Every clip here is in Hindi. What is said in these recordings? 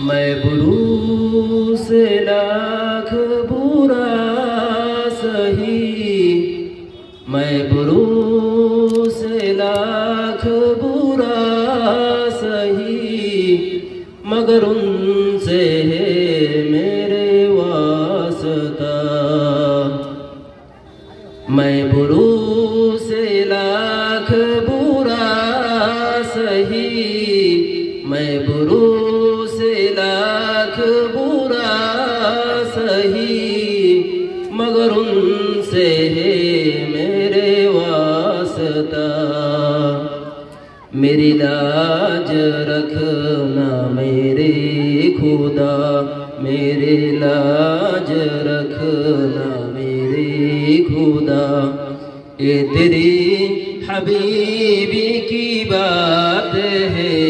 मैं बुरू से लाख बुरा सही। मैं बुरू से लाख बुरा सही। मगर उनसे है मेरे वास्ता। मैं बुरू से लाख बुरा सही। मैं बुरू से लाख बुरा सही, मगर उनसे है मेरे वास्ता। मेरी लाज रखना मेरे खुदा, मेरे लाज रखना मेरे खुदा। ये तेरी हबीबी की बात है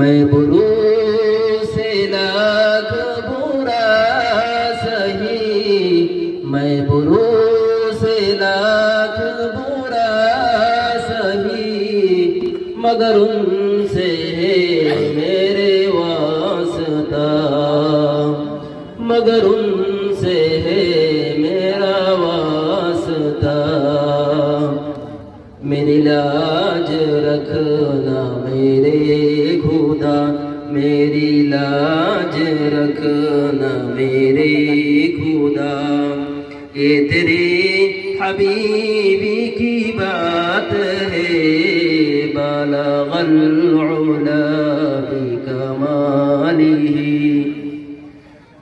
मैं बुरू से लाख बुरा सही। मैं बुरू से लाख बुरा सही। मगर उनसे है मेरे वास्ता। मगर उनसे है मेरा वास्ता। मेरी लाज रखना मेरे खुदा मेरी लाज रखना मेरे खुदा ये तेरे हबीबी की बात है बलगल उला बिकमालिही